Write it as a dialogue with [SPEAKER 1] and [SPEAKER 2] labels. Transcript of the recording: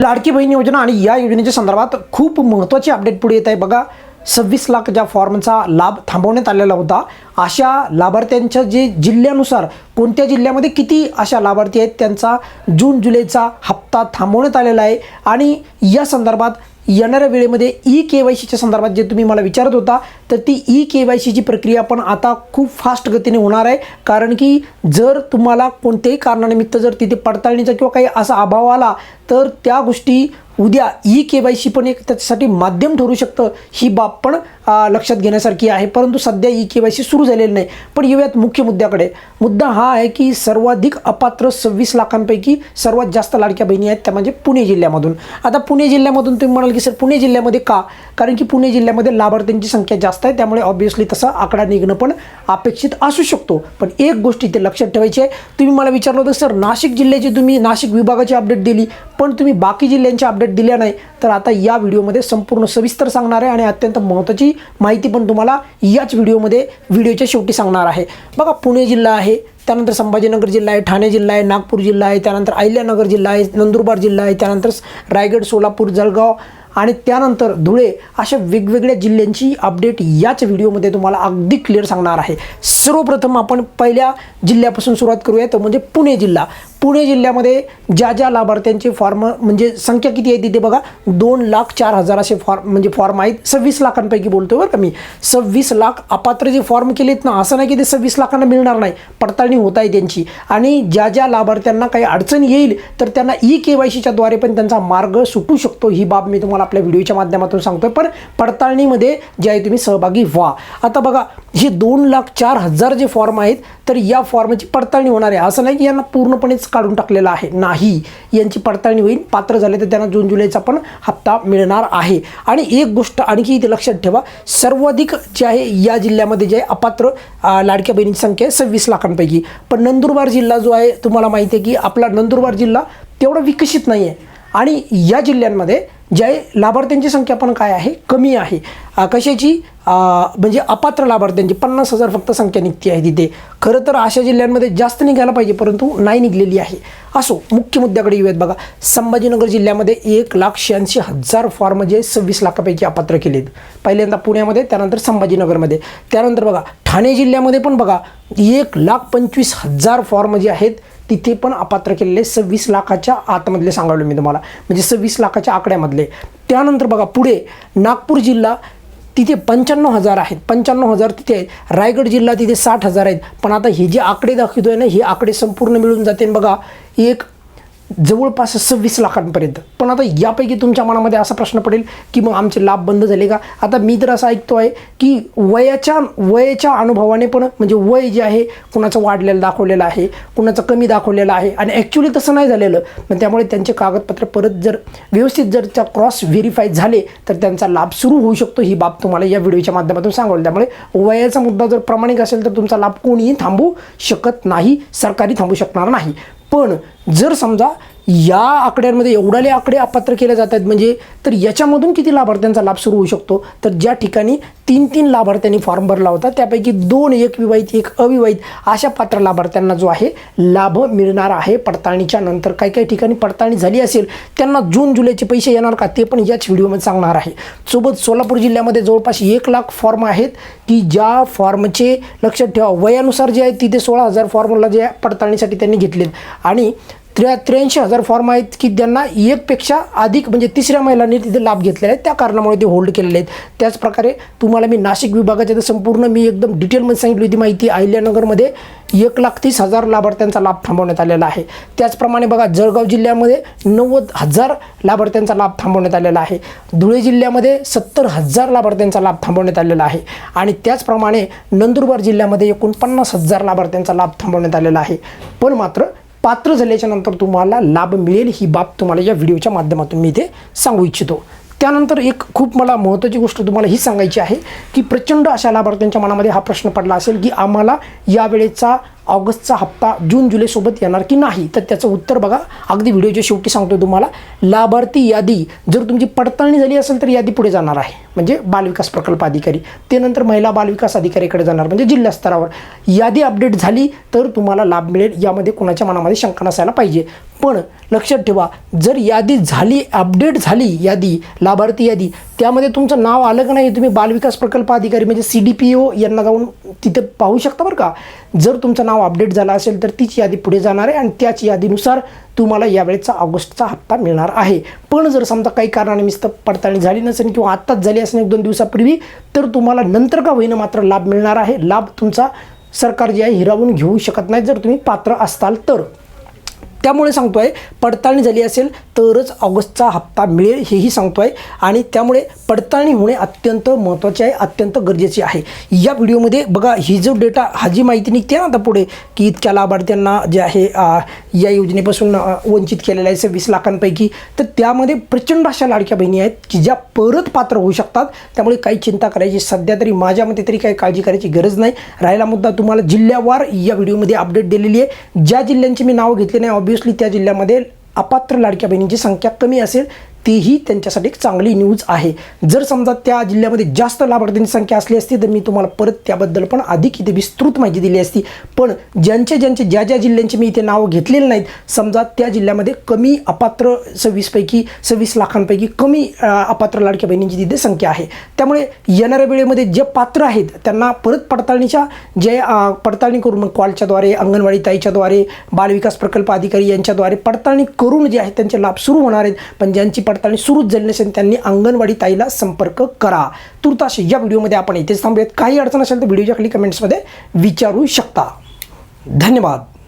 [SPEAKER 1] लाडकी बहीण योजना आणि या योजनेच्या संदर्भात खूप महत्त्वाची अपडेट पुढे येत आहे. बघा सव्वीस लाख ज्या फॉर्मचा लाभ थांबवण्यात आलेला होता अशा लाभार्थ्यांच्या जे जिल्ह्यानुसार कोणत्या जिल्ह्यामध्ये किती अशा लाभार्थी आहेत त्यांचा जून जुलैचा हप्ता थांबवण्यात आलेला आहे आणि या संदर्भात येणाऱ्या वेळेमध्ये ई के वाय सीच्या संदर्भात जे तुम्ही मला विचारत होता तर ती ई के वाय सीची प्रक्रिया पण आता खूप फास्ट गतीने होणार आहे. कारण की जर तुम्हाला कोणत्याही कारणानिमित्त जर तिथे पडताळणीचा किंवा काही असा अभाव आला तर त्या गोष्टी उद्या ई के वाय सी पण एक त्याच्यासाठी माध्यम ठरू शकतं. ही बाब पण लक्षात घेण्यासारखी आहे. परंतु सध्या ई के वाय सी सुरू झालेली नाही. पण येऊयात मुख्य मुद्द्याकडे. मुद्दा हा आहे की सर्वाधिक अपात्र सव्वीस लाखांपैकी सर्वात जास्त लाडक्या बहिणी आहेत त्या म्हणजे पुणे जिल्ह्यामधून. आता पुणे जिल्ह्यामधून तुम्ही म्हणाल की सर पुणे जिल्ह्यामध्ये का? कारण की पुणे जिल्ह्यामध्ये लाभार्थ्यांची संख्या जास्त आहे. त्यामुळे ऑब्व्हियसली तसा आकडा निघणं पण अपेक्षित असू शकतो. पण एक गोष्ट इथे लक्षात ठेवायची आहे. तुम्ही मला विचारलं होतं सर नाशिक जिल्ह्याची तुम्ही नाशिक विभागाची अपडेट दिली पण तुम्ही बाकी जिल्ह्यांची अपडेट दिल्या नाही. तर आता या व्हिडिओमध्ये संपूर्ण सविस्तर सांगणार आहे आणि अत्यंत महत्त्वाची माहिती पण तुम्हाला याच व्हिडिओमध्ये व्हिडिओच्या शेवटी सांगणार आहे. बघा पुणे जिल्हा आहे त्यानंतर संभाजीनगर जिल्हा आहे ठाणे जिल्हा आहे नागपूर जिल्हा आहे त्यानंतर अहिल्यानगर जिल्हा आहे नंदुरबार जिल्हा आहे त्यानंतर रायगड सोलापूर जळगाव आणि त्यानंतर धुळे अशा वेगवेगळ्या जिल्ह्यांची अपडेट याच व्हिडिओमध्ये तुम्हाला अगदी क्लिअर सांगणार आहे. सर्वप्रथम आपण पहिल्या जिल्ह्यापासून सुरुवात करूया तो म्हणजे पुणे जिल्हा. पुणे जिल्ह्यामध्ये ज्या ज्या लाभार्थ्यांचे फॉर्म म्हणजे संख्या किती आहे तिथे बघा. दोन लाख चार हजार असे फॉर्म म्हणजे फॉर्म आहेत. सव्वीस लाखांपैकी बोलतो बरं का मी. सव्वीस लाख अपात्र जे फॉर्म केलेत ना असं नाही की ते सव्वीस लाखांना मिळणार नाही. पडताळणी होत आहे त्यांची. आणि ज्या ज्या लाभार्थ्यांना काही अडचण येईल तर त्यांना ई के वाय सीच्या द्वारे पण त्यांचा मार्ग सुटू शकतो. ही बाब मी तुम्हाला आपल्या व्हिडिओच्या माध्यमातून सांगतोय. पण पडताळणीमध्ये जे आहे तुम्ही सहभागी व्हा. आता बघा हे दोन लाख चार हजार जे फॉर्म आहेत तर या फॉर्मची पडताळणी होणार आहे. असं नाही की यांना पूर्णपणेच काढून टाकलेलं आहे. नाही. यांची पडताळणी होईल. पात्र झाले तर त्यांना जून जुलैचा पण हप्ता मिळणार आहे. आणि एक गोष्ट आणखी इथे लक्षात ठेवा. सर्वाधिक जे आहे या जिल्ह्यामध्ये जे आहे अपात्र लाडक्या बहिणीची संख्या आहे सव्वीस लाखांपैकी. पण नंदुरबार जिल्हा जो आहे तुम्हाला माहिती आहे की आपला नंदुरबार जिल्हा तेवढा विकसित नाही आहे आणि या जिल्ह्यांमध्ये ज्या लाभार्थ्यांची संख्या पण काय आहे? कमी आहे. कशाची? म्हणजे अपात्र लाभार्थ्यांची. पन्नास हजार फक्त संख्या निघती आहे तिथे. खरं तर अशा जिल्ह्यांमध्ये जास्त निघायला पाहिजे परंतु नाही निघलेली आहे. असो मुख्य मुद्द्याकडे येऊयात बघा. संभाजीनगर जिल्ह्यामध्ये एक लाख शहाऐंशी हजार फॉर्म जे सव्वीस लाखापैकी अपात्र केलेत. पहिल्यांदा पुण्यामध्ये त्यानंतर संभाजीनगरमध्ये. त्यानंतर बघा ठाणे जिल्ह्यामध्ये पण बघा एक लाख पंचवीस हजार फॉर्म जे आहेत तिथे पण अपात्र केलेले सव्वीस लाखाच्या आतमधले सांगावले मी तुम्हाला. म्हणजे सव्वीस लाखाच्या आकड्यामधले. त्यानंतर बघा पुढे नागपूर जिल्हा तिथे पंच्याण्णव हजार आहेत. पंच्याण्णव हजार तिथे आहेत. रायगड जिल्हा तिथे साठ हजार आहेत. पण आता हे जे आकडे दाखवतोय ना हे आकडे संपूर्ण मिळून जाते. बघा एक जवळपास सव्वीस लाखांपर्यंत. पण आता यापैकी तुमच्या मनामध्ये असा प्रश्न पडेल की मग आमचे लाभ बंद झाले का? आता मी तर असं ऐकतो आहे की वयाच्या वयाच्या अनुभवाने पण म्हणजे वय जे आहे कुणाचं वाढलेलं दाखवलेलं आहे कुणाचं कमी दाखवलेलं आहे आणि ॲक्च्युली तसं नाही झालेलं पण त्यामुळे त्यांचे कागदपत्र परत जर व्यवस्थित जर त्या क्रॉस व्हेरीफाय झाले तर त्यांचा लाभ सुरू होऊ शकतो. ही बाब तुम्हाला या व्हिडिओच्या माध्यमातून सांगावली त्यामुळे वयाचा मुद्दा जर प्रामाणिक असेल तर तुमचा लाभ कोणीही थांबू शकत नाही सरकारी थांबू शकणार नाही. पण जर समजा या आकड्यांमध्ये एवढाले आकडे अपात्र केले जात आहेत म्हणजे तर याच्यामधून किती लाभार्थ्यांचा लाभ सुरू होऊ शकतो? तर ज्या ठिकाणी तीन तीन लाभार्थ्यांनी फॉर्म भरला होता त्यापैकी दोन एक विवाहित एक अविवाहित अशा पात्र लाभार्थ्यांना जो आहे लाभ मिळणार आहे पडताळणीच्या नंतर. काही काही ठिकाणी पडताळणी झाली असेल त्यांना जून जुलैचे पैसे येणार का ते पण याच व्हिडिओमध्ये सांगणार आहे. सोबत सोलापूर जिल्ह्यामध्ये जवळपास एक लाख फॉर्म आहेत की ज्या फॉर्मचे लक्षात ठेवा. वयानुसार जे आहे तिथे सोळा हजार फॉर्मला जे पडताळणीसाठी त्यांनी घेतलेत. आणि त्र्या त्र्याऐंशी हजार फॉर्म आहेत की ज्यांना एकपेक्षा अधिक म्हणजे तिसऱ्या महिलांनी तिथे लाभ घेतलेला आहे. त्या कारणामुळे ते होल्ड केलेले आहेत. त्याचप्रकारे तुम्हाला मी नाशिक विभागाच्या तर संपूर्ण मी एकदम डिटेलमध्ये सांगितली होती माहिती. अहिल्यानगरमध्ये एक लाख तीस हजार लाभार्थ्यांचा लाभ थांबवण्यात आलेला आहे. त्याचप्रमाणे बघा जळगाव जिल्ह्यामध्ये नव्वद हजार लाभार्थ्यांचा लाभ थांबवण्यात आलेला आहे. धुळे जिल्ह्यामध्ये सत्तर हजार लाभार्थ्यांचा लाभ थांबवण्यात आलेला आहे. आणि त्याचप्रमाणे नंदुरबार जिल्ह्यामध्ये एकोणपन्नास हजार लाभार्थ्यांचा लाभ थांबवण्यात आलेला आहे. पण मात्र पात्र झाल्याच्यानंतर तुम्हाला लाभ मिळेल. ही बाब तुम्हाला या व्हिडिओच्या माध्यमातून मी इथे सांगू इच्छितो. त्यानंतर एक खूप मला महत्त्वाची गोष्ट तुम्हाला ही सांगायची आहे की प्रचंड अशा लाभार्थ्यांच्या मनामध्ये हा प्रश्न पडला असेल की आम्हाला यावेळेचा ऑगस्टचा हप्ता जून जुलैसोबत येणार की नाही? तर त्याचं उत्तर बघा. अगदी व्हिडिओच्या शेवटी सांगतो तुम्हाला. लाभार्थी यादी जर तुमची पडताळणी झाली असेल तर यादी पुढे जाणार आहे. म्हणजे बालविकास प्रकल्प अधिकारी. ते नंतर महिला बालविकास अधिकारीकडे जाणार म्हणजे जिल्हा स्तरावर. यादी अपडेट झाली तर तुम्हाला लाभ मिळेल. यामध्ये कोणाच्या मनामध्ये शंका नसायला पाहिजे. पण लक्षात ठेवा जर यादी झाली अपडेट झाली यादी लाभार्थी यादी त्यामध्ये तुमचं नाव आलं का नाही तुम्ही बालविकास प्रकल्प अधिकारी म्हणजे सी डी पी ओ यांना जाऊन तिथे पाहू शकता बरं का? जर तुमचं नाव अपडेट झालं असेल तर तीच यादी पुढे जाणार आहे आणि त्याच यादीनुसार तुम्हाला यावेळेचा ऑगस्टचा हप्ता मिळणार आहे. पण जर समजा काही कारणाने मिस्त पडताळणी झाली नसेल किंवा आत्ताच झाली असेल एक दोन दिवसापूर्वी तर तुम्हाला नंतर का होईना मात्र लाभ मिळणार आहे? लाभ तुमचा सरकार जे आहे हिरावून घेऊ शकत नाही जर तुम्ही पात्र असाल तर. त्यामुळे सांगतो आहे पडताळणी झाली असेल तरच ऑगस्टचा हप्ता मिळेल हेही सांगतो आहे आणि त्यामुळे पडताळणी होणे अत्यंत महत्त्वाचे आहे अत्यंत गरजेचे आहे. या व्हिडिओमध्ये बघा ही जो डेटा हा जी माहिती निघते ना आता पुढे की इतक्या लाभार्थ्यांना जे आहे या योजनेपासून वंचित केलेलं आहे सव्वीस लाखांपैकी तर त्यामध्ये प्रचंड अशा लाडक्या बहिणी आहेत की ज्या परत पात्र होऊ शकतात. त्यामुळे काही चिंता करायची सध्या तरी माझ्या मते तरी काही काळजी करायची गरज नाही. राहिला मुद्दा तुम्हाला जिल्ह्यावार या व्हिडिओमध्ये अपडेट दिलेली आहे. ज्या जिल्ह्यांची मी नावं घेतली नाही ऑब्व्हियसली त्या जिल्ह्यामध्ये अपात्र लाडक्या बहिणींची संख्या कमी असेल. तीही त्यांच्यासाठी एक चांगली न्यूज आहे. जर समजा त्या जिल्ह्यामध्ये जास्त लाभार्थ्यांची संख्या असली असती तर मी तुम्हाला परत त्याबद्दल पण अधिक इथे विस्तृत माहिती दिली असती. पण ज्यांचे ज्यांचे ज्या ज्या जिल्ह्यांची मी इथे नावं घेतलेली नाहीत समजा त्या जिल्ह्यामध्ये कमी अपात्र सव्वीसपैकी सव्वीस लाखांपैकी कमी अपात्र लाडक्या बहिणींची तिथे संख्या आहे. त्यामुळे येणाऱ्या वेळेमध्ये जे पात्र आहेत त्यांना परत पडताळणीच्या जे पडताळणी करून मग कॉलच्याद्वारे अंगणवाडी ताईच्याद्वारे बालविकास प्रकल्प अधिकारी यांच्याद्वारे पडताळणी करून जे आहेत त्यांचे लाभ सुरू होणार आहेत. पण ज्यांची पडताळणी सुरूच झाली नसेल त्यांनी अंगणवाडी ताईला संपर्क करा. तुर्तास या व्हिडिओमध्ये आपण इथेच थांबूयात. काही अडचण असेल तर व्हिडिओच्या खाली कमेंट्समध्ये विचारू शकता. धन्यवाद.